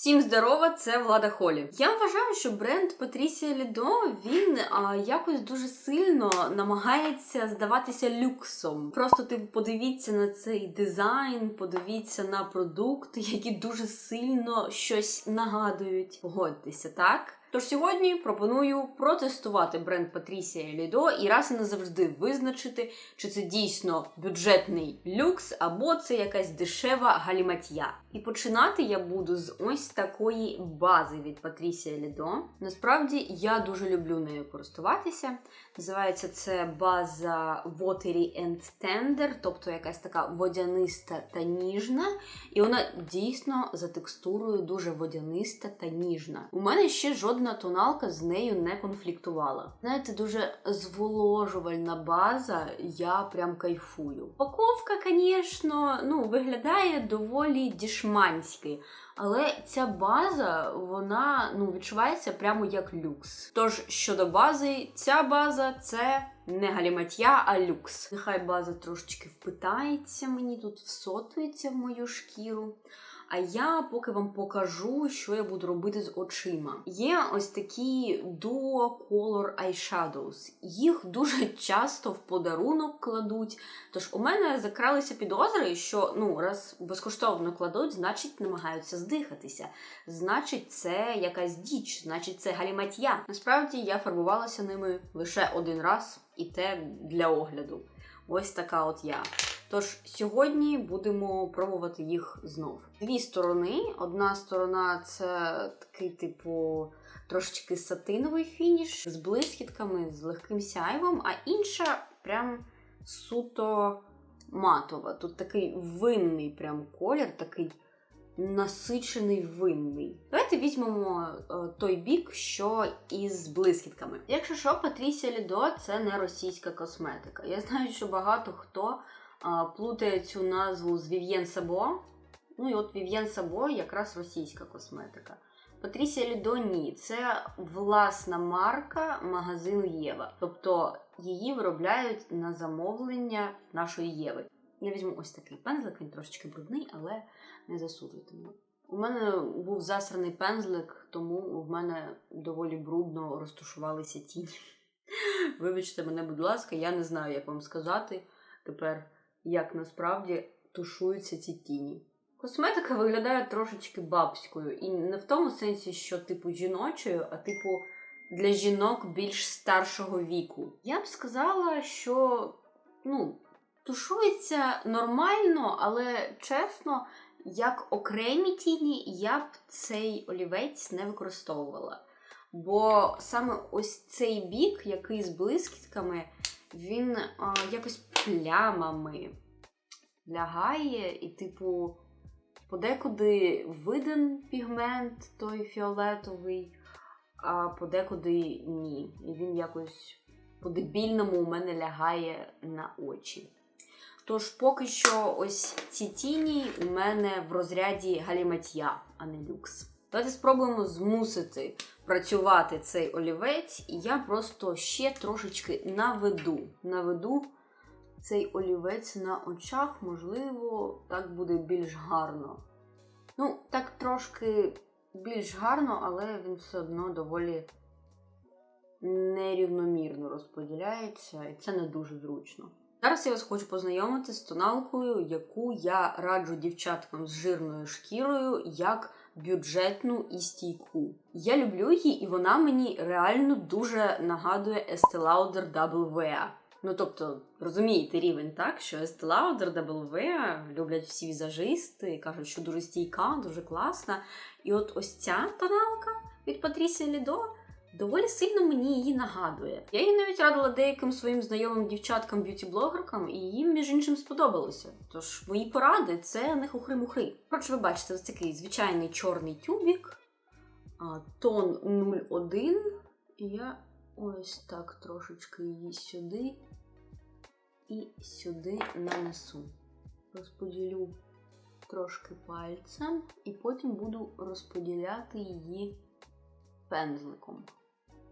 Всім здорова, це Влада Холі. Я вважаю, що бренд Патрісія Лідо він а, якось дуже сильно намагається здаватися люксом. Просто ти подивіться на цей дизайн, подивіться на продукти, які дуже сильно щось нагадують. Погодьтеся, так? Тож сьогодні пропоную протестувати бренд Патрісія Лідо і раз і назавжди визначити, чи це дійсно бюджетний люкс, або це якась дешева галіматья. І починати я буду з ось такої бази від Патрісія Лідо. Насправді я дуже люблю нею користуватися. Називається це база Watery and Tender, тобто якась така водяниста та ніжна. І вона дійсно за текстурою дуже водяниста та ніжна. У мене ще жодна тоналка з нею не конфліктувала. Знаєте, дуже зволожувальна база, я прям кайфую. Упаковка, звісно, ну, виглядає доволі дішманськи. Але ця база, вона ну, відчувається прямо як люкс. Тож щодо бази, ця база це не галіматья, а люкс. Нехай база трошечки впитається мені тут, всотується в мою шкіру. А я поки вам покажу, що я буду робити з очима. Є ось такі Duo Color Eyeshadows. Їх дуже часто в подарунок кладуть. Тож у мене закралися підозри, що ну, раз безкоштовно кладуть, значить намагаються здихатися. Значить, це якась діч, значить, це галіматья. Насправді я фарбувалася ними лише один раз, і те для огляду. Ось така от я. Тож сьогодні будемо пробувати їх знов. Дві сторони. Одна сторона це такий, типу, трошечки сатиновий фініш з блискітками, з легким сяйвом, а інша прям суто матова. Тут такий винний прям колір, такий насичений винний. Давайте візьмемо е, той бік, що із блискітками. Якщо що, Патрісія Лідо це не російська косметика. Я знаю, що багато хто плутає цю назву з Вів'єн Сабо. Ну і от Вів'єн Сабо якраз російська косметика. Патрісія Лідо ні, це власна марка магазину Єва. Тобто її виробляють на замовлення нашої Єви. Я візьму ось такий пензлик, він трошечки брудний, але не засуджуйте мене. У мене був засраний пензлик, тому в мене доволі брудно розташувалися тіні. Вибачте мене, будь ласка, я не знаю, як вам сказати тепер, як насправді тушуються ці тіні. Косметика виглядає трошечки бабською, і не в тому сенсі, що типу жіночою, а типу для жінок більш старшого віку. Я б сказала, що ну, тушується нормально, але чесно, як окремі тіні, я б цей олівець не використовувала. Бо саме ось цей бік, який з блискітками, він а, якось плямами лягає, і, типу, подекуди виден пігмент той фіолетовий, а подекуди ні. І він якось по-дебільному у мене лягає на очі. Тож, поки що, ось ці тіні у мене в розряді галіматья, а не люкс. Давайте спробуємо змусити працювати цей олівець, і я просто ще трошечки наведу. Наведу цей олівець на очах, можливо, так буде більш гарно. Ну, так трошки більш гарно, але він все одно доволі нерівномірно розподіляється, і це не дуже зручно. Зараз я вас хочу познайомити з тоналкою, яку я раджу дівчаткам з жирною шкірою як бюджетну і стійку. Я люблю її, і вона мені реально дуже нагадує Estee Lauder Wear. Ну, тобто, розумієте рівень, так? Що Estee Lauder Wear люблять всі візажисти, кажуть, що дуже стійка, дуже класна. І от ось ця тоналка від Patricia Lido доволі сильно мені її нагадує. Я її навіть радила деяким своїм знайомим дівчаткам б'юті-блогеркам, і їм, між іншим, сподобалося. Тож мої поради це не хухри-мухри. Коротше, ви бачите, ось такий звичайний чорний тюбік, тон 01. І я ось так трошечки її сюди і сюди нанесу. Розподілю трошки пальцем, і потім буду розподіляти її пензликом.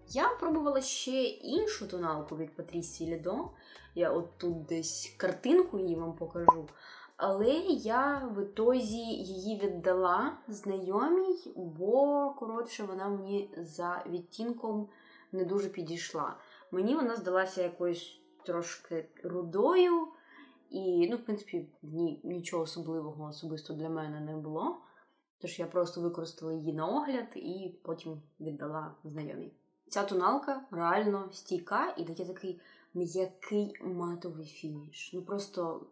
Я пробувала ще іншу тоналку від Патрісії Лідо. Я от тут десь картинку її вам покажу. Але я в ітозі її віддала знайомій, бо, коротше, вона мені за відтінком не дуже підійшла. Мені вона здалася якоюсь трошки рудою, і, ну, в принципі, в ній нічого особливого особисто для мене не було. Тож я просто використала її на огляд і потім віддала знайомій. Ця тоналка реально стійка і дає такий м'який матовий фініш. Ну просто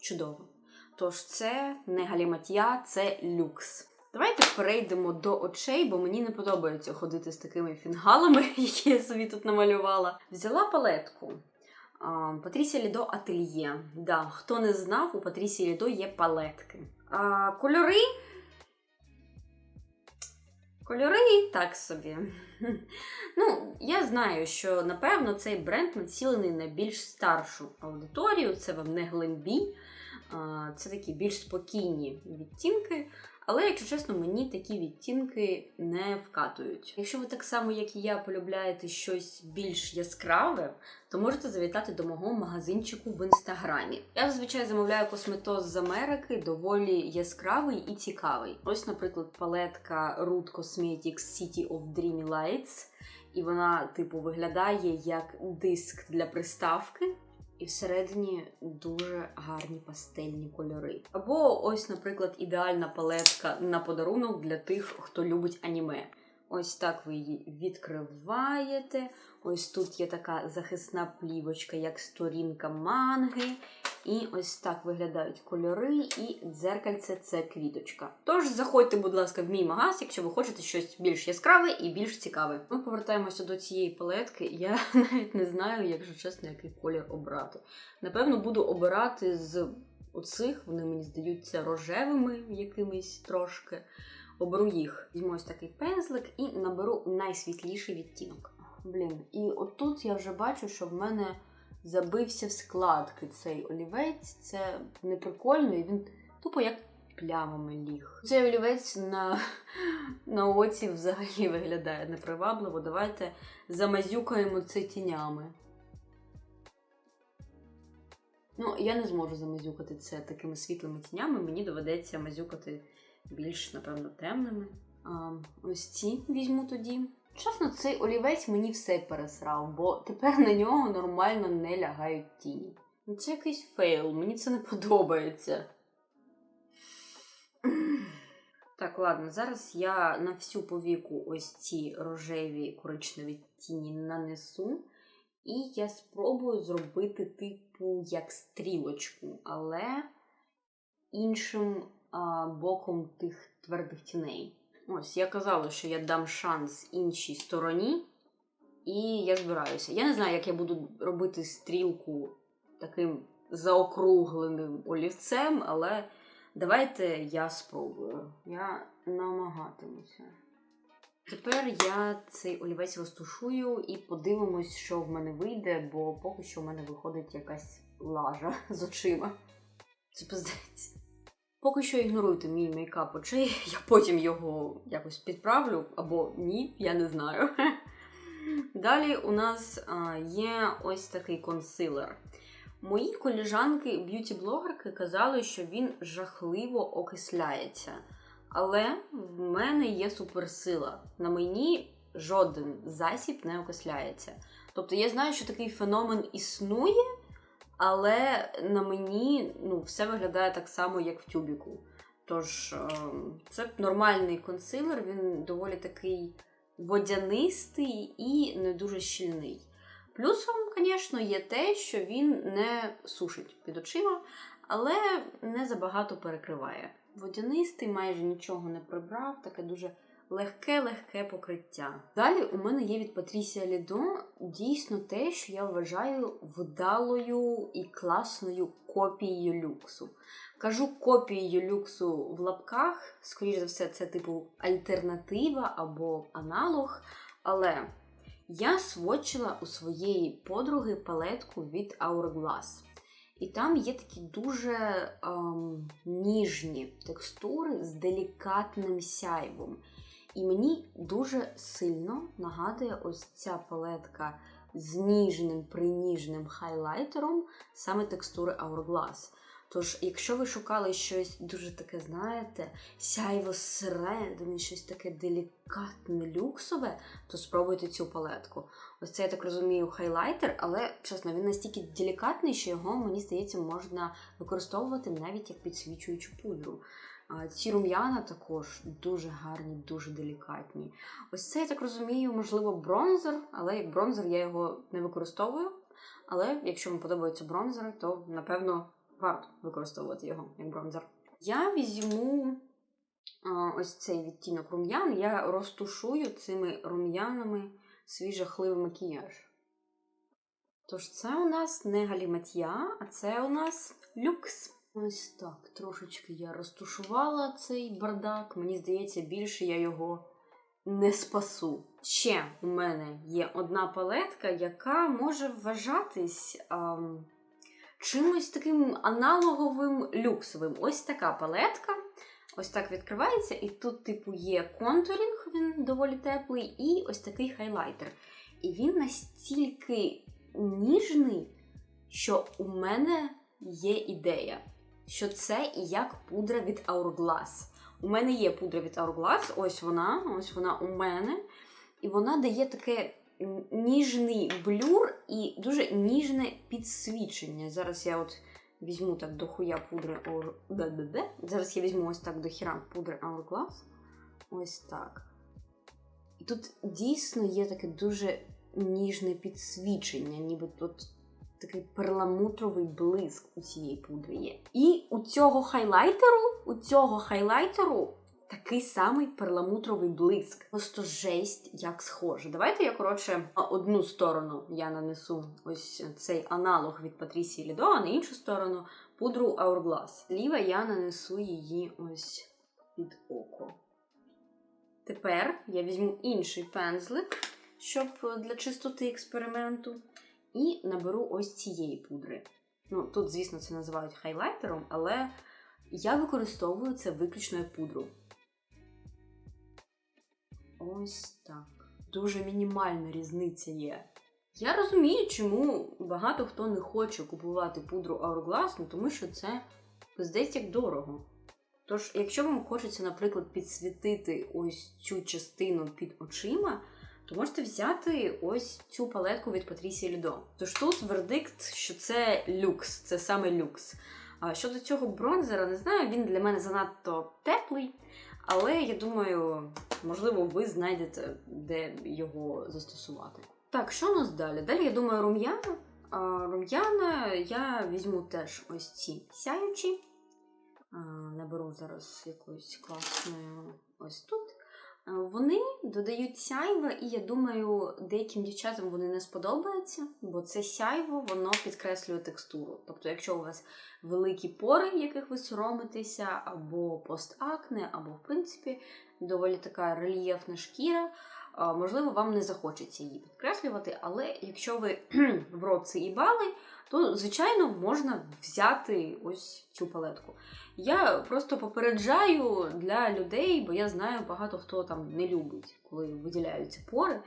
чудово. Тож це не галіматья, це люкс. Давайте перейдемо до очей, бо мені не подобається ходити з такими фінгалами, які я собі тут намалювала. Взяла палетку. Патрісія Лідо Ательє. Да, хто не знав, у Патрісії Лідо є палетки. А, Кольори. Кольори так собі. Ну, я знаю, що напевно цей бренд націлений на більш старшу аудиторію, це вам не глимбій, це такі більш спокійні відтінки. Але, якщо чесно, мені такі відтінки не вкатують. Якщо ви так само, як і я, полюбляєте щось більш яскраве, то можете завітати до мого магазинчику в інстаграмі. Я зазвичай замовляю косметоз з Америки, доволі яскравий і цікавий. Ось, наприклад, палетка Root Cosmetics City of Dreamy Lights. І вона, типу, виглядає як диск для приставки і всередині дуже гарні пастельні кольори. Або ось, наприклад, ідеальна палетка на подарунок для тих, хто любить аніме. Ось так ви її відкриваєте. Ось тут є така захисна плівочка, як сторінка манги. І ось так виглядають кольори, і дзеркальце це квіточка. Тож заходьте, будь ласка, в мій магаз, якщо ви хочете щось більш яскраве і більш цікаве. Ми повертаємося до цієї палетки. Я навіть не знаю, якщо чесно, який колір обрати. Напевно, буду обирати з оцих, вони мені здаються рожевими якимись трошки. Оберу їх. Візьму ось такий пензлик і наберу найсвітліший відтінок. Блін, і отут я вже бачу, що в мене забився в складки цей олівець. Це не прикольно, і він тупо як плямами ліг. Цей олівець на на оці взагалі виглядає непривабливо. Давайте замазюкаємо це тінями. Ну, я не зможу замазюкати це такими світлими тінями, мені доведеться мазюкати більш, напевно, темними. А, Ось ці візьму тоді. Чесно, цей олівець мені все пересрав, бо тепер на нього нормально не лягають тіні. Ну, це якийсь фейл, мені це не подобається. Так, ладно, зараз я на всю повіку ось ці рожеві коричневі тіні нанесу. І я спробую зробити типу як стрілочку, але іншим а, боком тих твердих тіней. Ось, я казала, що я дам шанс іншій стороні, і я збираюся. Я не знаю, як я буду робити стрілку таким заокругленим олівцем, але давайте я спробую. Я намагатимуся. Тепер я цей олівець розтушую і подивимось, що в мене вийде, бо поки що в мене виходить якась лажа з очима. Це пиздець. Поки що ігноруйте мій мейкап очей, я потім його якось підправлю або ні, я не знаю. Далі у нас є ось такий консилер. Мої коліжанки, б'юті-блогерки казали, що він жахливо окисляється. Але в мене є суперсила. На мені жоден засіб не окисляється. Тобто я знаю, що такий феномен існує, але на мені ну, все виглядає так само, як в тюбіку. Тож, ем, це нормальний консилер, він доволі такий водянистий і не дуже щільний. Плюсом, звісно, є те, що він не сушить під очима, але не забагато перекриває. Водянистий майже нічого не прибрав, таке дуже легке-легке покриття. Далі у мене є від Патрісія Лідо дійсно те, що я вважаю вдалою і класною копією люксу. Кажу копією люксу в лапках, скоріш за все, це типу альтернатива або аналог. Але я сводчила у своєї подруги палетку від Hourglass. І там є такі дуже ем, ніжні текстури з делікатним сяйвом. І мені дуже сильно нагадує ось ця палетка з ніжним приніжним хайлайтером, саме текстури Hourglass. Тож, якщо ви шукали щось дуже таке, знаєте, сяйво зсередини, щось таке делікатне, люксове, то спробуйте цю палетку. Ось це я так розумію хайлайтер, але чесно, він настільки делікатний, що його, мені здається, можна використовувати навіть як підсвічуючу пудру. Ці рум'яна також дуже гарні, дуже делікатні. Ось це, я так розумію, можливо, бронзер, але як бронзер я його не використовую. Але якщо вам подобаються бронзери, то напевно варто використовувати його як бронзер. Я візьму ось цей відтінок рум'ян, я розтушую цими рум'янами свій жахливий макіяж. Тож це у нас не галіматья, а це у нас люкс. Ось так, трошечки я розтушувала цей бардак. Мені здається, більше я його не спасу. Ще у мене є одна палетка, яка може вважатись ам, чимось таким аналоговим люксовим. Ось така палетка. Ось так відкривається, і тут, типу, є контурінг, він доволі теплий, і ось такий хайлайтер. І він настільки ніжний, що у мене є ідея, що це і як пудра від Hourglass. У мене є пудра від Hourglass, ось вона, ось вона у мене. І вона дає таке ніжний блюр і дуже ніжне підсвічення. Зараз я от візьму так до хуя пудри Зараз я візьму ось так до хіра пудри Hourglass. Ось так. І тут дійсно є таке дуже ніжне підсвічення, ніби тут такий перламутровий блиск у цієї пудри є. І у цього хайлайтеру, у цього хайлайтеру такий самий перламутровий блиск. Просто жесть, як схоже. Давайте я, коротше, на одну сторону я нанесу ось цей аналог від Патрісії Лідо, а на іншу сторону пудру Hourglass. Ліва я нанесу її ось під око. Тепер я візьму інший пензлик, щоб для чистоти експерименту, і наберу ось цієї пудри. Ну, тут, звісно, це називають хайлайтером, але я використовую це виключно як пудру. Ось так. Дуже мінімальна різниця є. Я розумію, чому багато хто не хоче купувати пудру Hourglass, ну тому що це пиздець як дорого. Тож, якщо вам хочеться, наприклад, підсвітити ось цю частину під очима, то можете взяти ось цю палетку від Патрісії Лідо. Тож тут вердикт, що це люкс, це саме люкс. А щодо цього бронзера, не знаю, він для мене занадто теплий, але я думаю, можливо, ви знайдете, де його застосувати. Так, що у нас далі? Далі, я думаю, рум'яна. Рум'яна я візьму теж ось ці сяючі. Наберу зараз якоюсь класною ось тут. А, Вони додають сяйва, і я думаю, деяким дівчатам вони не сподобаються, бо це сяйво воно підкреслює текстуру. Тобто, якщо у вас великі пори, яких ви соромитеся, або постакне, або, в принципі, доволі така рельєфна шкіра, можливо, вам не захочеться її підкреслювати, але якщо ви в рот це їбали, то, звичайно, можна взяти ось цю палетку. Я просто попереджаю для людей, бо я знаю, багато хто там не любить, коли виділяються пори.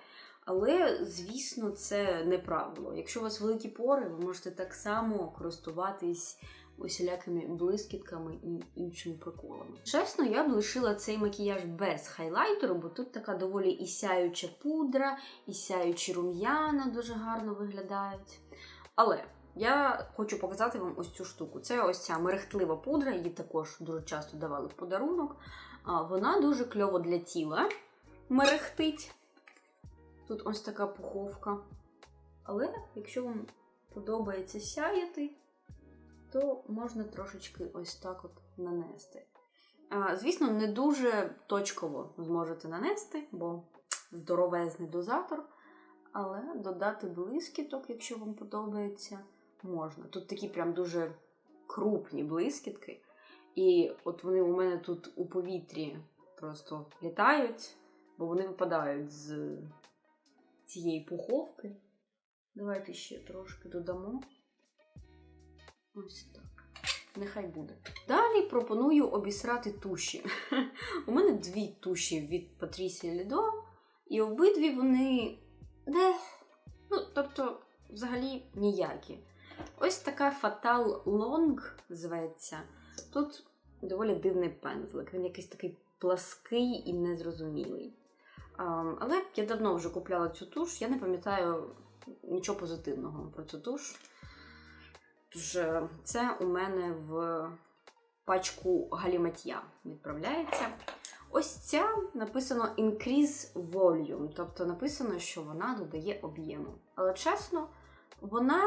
Але, звісно, це не правило. Якщо у вас великі пори, ви можете так само користуватись усілякими блискітками і іншими приколами. Чесно, я б лишила цей макіяж без хайлайтеру, бо тут така доволі і сяюча пудра, і сяючі рум'яна дуже гарно виглядають. Але я хочу показати вам ось цю штуку. Це ось ця мерехтлива пудра, її також дуже часто давали в подарунок. Вона дуже кльово для тіла мерехтить. Тут ось така пуховка. Але якщо вам подобається сяяти, то можна трошечки ось так от нанести. Звісно, не дуже точково зможете нанести, бо здоровезний дозатор. Але додати блискіток, якщо вам подобається, можна. Тут такі прям дуже крупні блискітки. І от вони у мене тут у повітрі просто літають, бо вони випадають з цієї пуховки. Давайте ще трошки додамо. Ось так. Нехай буде. Далі пропоную обісрати туші. У мене дві туші від Патрісія Лідо, і обидві вони не. Ну, тобто, взагалі ніякі. Ось така Fatal Long зветься. Тут доволі дивний пензлик. Він якийсь такий плаский і незрозумілий. Але я давно вже купляла цю туш, я не пам'ятаю нічого позитивного про цю туш. Тож е, це у мене в пачку галіматья відправляється. Ось ця написано Increase Volume, тобто написано, що вона додає об'єму. Але чесно, вона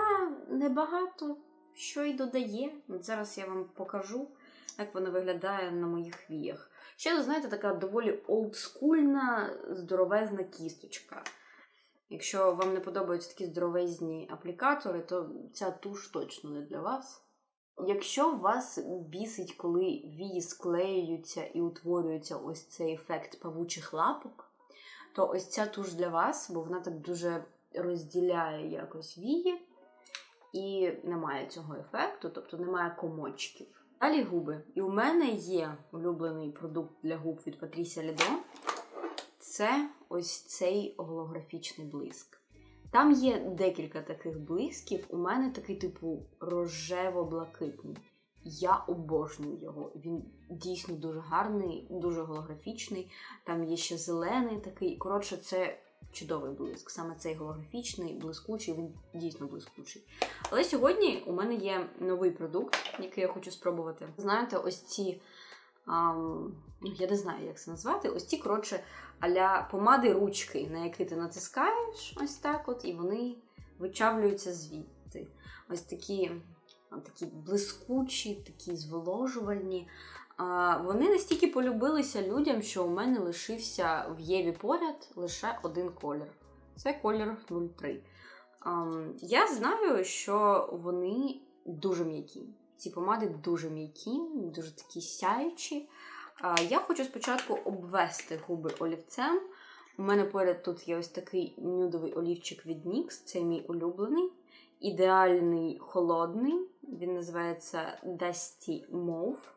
небагато що й додає. Зараз я вам покажу, як вона виглядає на моїх віях. Ще, знаєте, така доволі олдскульна, здоровезна кісточка. Якщо вам не подобаються такі здоровезні аплікатори, то ця туш точно не для вас. Якщо вас бісить, коли вії склеюються і утворюється ось цей ефект павучих лапок, то ось ця туш для вас, бо вона так дуже розділяє якось вії, і немає цього ефекту, тобто немає комочків. Далі губи. І у мене є улюблений продукт для губ від Patricia Lido. Це ось цей голографічний блиск. Там є декілька таких блисків. У мене такий, типу, рожево-блакитний. Я обожнюю його. Він дійсно дуже гарний, дуже голографічний. Там є ще зелений такий. Коротше, це чудовий блиск. Саме цей голографічний, блискучий, він дійсно блискучий. Але сьогодні у мене є новий продукт, який я хочу спробувати. Знаєте, ось ці. Ну, я не знаю, як це назвати. Ось ці, коротше, аля помади ручки, на які ти натискаєш, ось так от, і вони вичавлюються звідти. Ось такі, такі блискучі, такі зволожувальні. Вони настільки полюбилися людям, що у мене лишився в Єві поряд лише один колір. Це колір 03. Ам, я знаю, що вони дуже м'які. Ці помади дуже м'які, дуже такі сяючі. Я хочу спочатку обвести губи олівцем. У мене поряд тут є ось такий нюдовий олівчик від NYX, це мій улюблений. Ідеальний холодний. Він називається Dusty Mauve.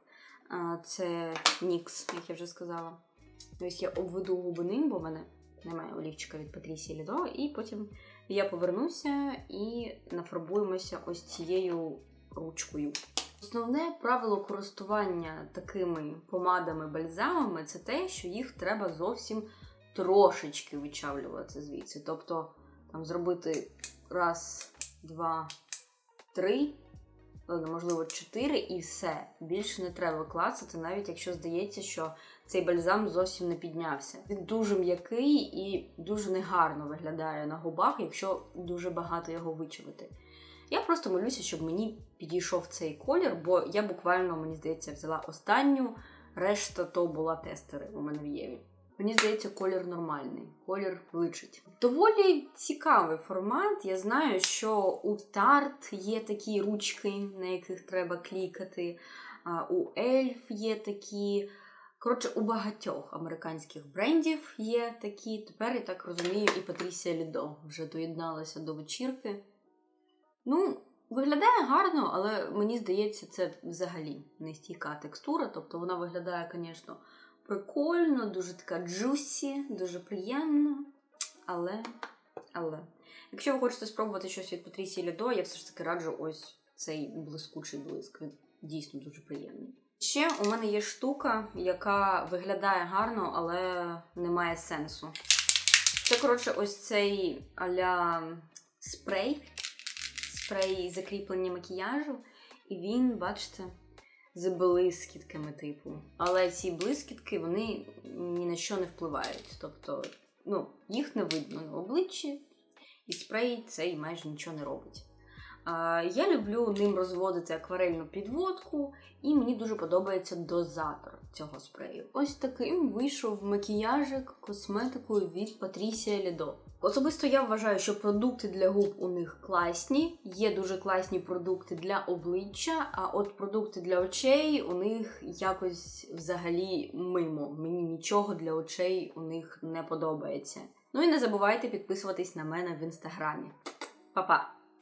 Це NYX, як я вже сказала. Ось я обведу губи ним, бо в мене немає олівчика від Patricia Lido. І потім я повернуся і нафарбуємося ось цією ручкою. Основне правило користування такими помадами-бальзамами це те, що їх треба зовсім трошечки вичавлювати звідси. Тобто там зробити раз, два, три, ладно, можливо, чотири і все. Більше не треба клацати, навіть якщо здається, що цей бальзам зовсім не піднявся. Він дуже м'який і дуже негарно виглядає на губах, якщо дуже багато його вичавити. Я просто молюся, щоб мені підійшов цей колір, бо я буквально, мені здається, взяла останню, решта то була тестери у мене в Єві. Мені здається, колір нормальний, колір личить. Доволі цікавий формат. Я знаю, що у Tarte є такі ручки, на яких треба клікати. У Elf є такі. Коротше, у багатьох американських брендів є такі. Тепер, я так розумію, і Патрісія Лідо вже доєдналася до вечірки. Ну, виглядає гарно, але мені здається, це взагалі не стійка текстура. Тобто вона виглядає, звісно, прикольно, дуже така джусі, дуже приємно. Але, але. Якщо ви хочете спробувати щось від Патрісії Лідо, я все ж таки раджу ось цей блискучий блиск. Він дійсно дуже приємний. Ще у мене є штука, яка виглядає гарно, але не має сенсу. Це, коротше, ось цей аля спрей спрей закріплення макіяжу, і він, бачите, з блискітками, типу. Але ці блискітки вони ні на що не впливають. Тобто, ну, їх не видно на обличчі, і спрей цей майже нічого не робить. А, Я люблю ним розводити акварельну підводку, і мені дуже подобається дозатор цього спрею. Ось таким вийшов макіяжик косметикою від Patricia Lido. Особисто я вважаю, що продукти для губ у них класні, є дуже класні продукти для обличчя, а от продукти для очей у них якось взагалі мимо. Мені нічого для очей у них не подобається. Ну і не забувайте підписуватись на мене в інстаграмі. Па-па!